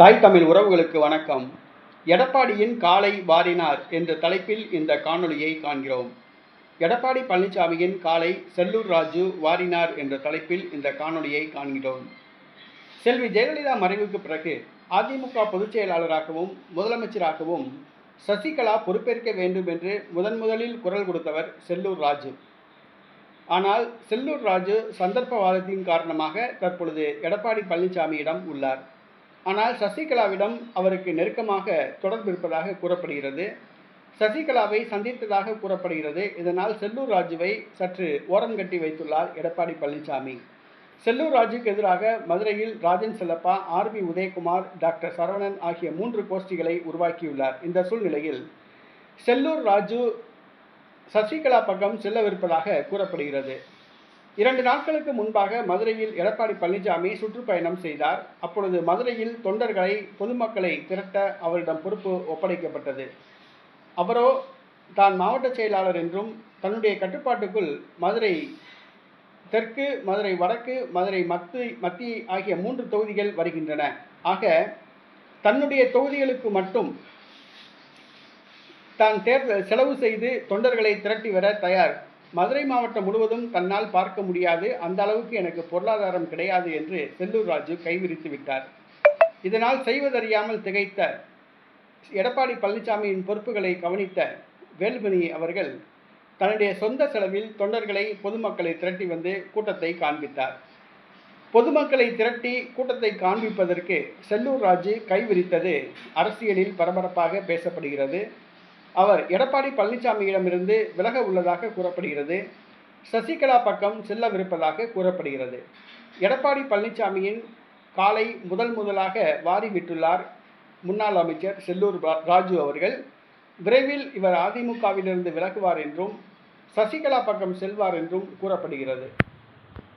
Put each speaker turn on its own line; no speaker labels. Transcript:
தாய் தமிழ் உறவுகளுக்கு வணக்கம். எடப்பாடியின் காலை வாரினார் என்ற தலைப்பில் இந்த காணொளியை காண்கிறோம். எடப்பாடி பழனிசாமியின் காலை செல்லூர் ராஜு வாரினார் என்ற தலைப்பில் இந்த காணொளியை காண்கிறோம். செல்வி ஜெயலலிதா மறைவுக்கு பிறகு அதிமுக பொதுச் செயலாளராகவும் முதலமைச்சராகவும் சசிகலா பொறுப்பேற்க வேண்டும் என்று முதன் முதலில் குரல் கொடுத்தவர் செல்லூர் ராஜு. ஆனால் செல்லூர் ராஜு சந்தர்ப்பவாதத்தின் காரணமாக தற்பொழுது எடப்பாடி பழனிசாமியிடம் உள்ளார். ஆனால் சசிகலாவிடம் அவருக்கு நெருக்கமாக தொடர்பு இருப்பதாக கூறப்படுகிறது. சசிகலாவை சந்தித்ததாக கூறப்படுகிறது. இதனால் செல்லூர் ராஜுவை சற்று ஓரம் கட்டி வைத்துள்ளார் எடப்பாடி பழனிசாமி. செல்லூர் ராஜுக்கு எதிராக மதுரையில் ராஜன் செல்லப்பா ஆர்பி உதயகுமார் டாக்டர் சரவணன் ஆகிய மூன்று கோஷ்டிகளை உருவாக்கியுள்ளார். இந்த சூழ்நிலையில் செல்லூர் ராஜு சசிகலா பக்கம் செல்லவிருப்பதாக கூறப்படுகிறது. இரண்டு நாட்களுக்கு முன்பாக மதுரையில் எடப்பாடி பழனிசாமி சுற்றுப்பயணம் செய்தார். அப்பொழுது மதுரையில் தொண்டர்களை பொதுமக்களை திரட்ட அவரிடம் பொறுப்பு ஒப்படைக்கப்பட்டது. அவரோ தான் மாவட்ட செயலாளர் என்றும் தன்னுடைய கட்டுப்பாட்டுக்குள் மதுரை தெற்கு மதுரை வடக்கு மதுரை மத்து மத்திய ஆகிய மூன்று தொகுதிகள் வருகின்றன. ஆக தன்னுடைய தொகுதிகளுக்கு மட்டும் தான் தேர்தல் செலவு செய்து தொண்டர்களை திரட்டி வர தயார். மதுரை மாவட்டம் முழுவதும் தன்னால் பார்க்க முடியாது. அந்த அளவுக்கு எனக்கு பொருளாதாரம் கிடையாது என்று செல்லூர் ராஜு கைவிரித்து விட்டார். இதனால் செய்வதறியாமல் திகைத்த எடப்பாடி பழனிசாமியின் பொறுப்புகளை கவனித்த வேல்மணி அவர்கள் தன்னுடைய சொந்த செலவில் தொண்டர்களை பொதுமக்களை திரட்டி வந்து கூட்டத்தை காண்பித்தார். பொதுமக்களை திரட்டி கூட்டத்தை காண்பிப்பதற்கு செல்லூர் ராஜு கைவிரித்தது அரசியலில் பரபரப்பாக பேசப்படுகிறது. அவர் எடப்பாடி பழனிசாமியிடமிருந்து விலக உள்ளதாக கூறப்படுகிறது. சசிகலா பக்கம் செல்லவிருப்பதாக கூறப்படுகிறது. எடப்பாடி பழனிசாமியின் காலை முதல் முதலாக வாரி விட்டுள்ளார் முன்னாள் அமைச்சர் செல்லூர் ராஜு அவர்கள். விரைவில் இவர் அதிமுகவிலிருந்து விலகுவார் என்றும் சசிகலா பக்கம் செல்வார் என்றும் கூறப்படுகிறது.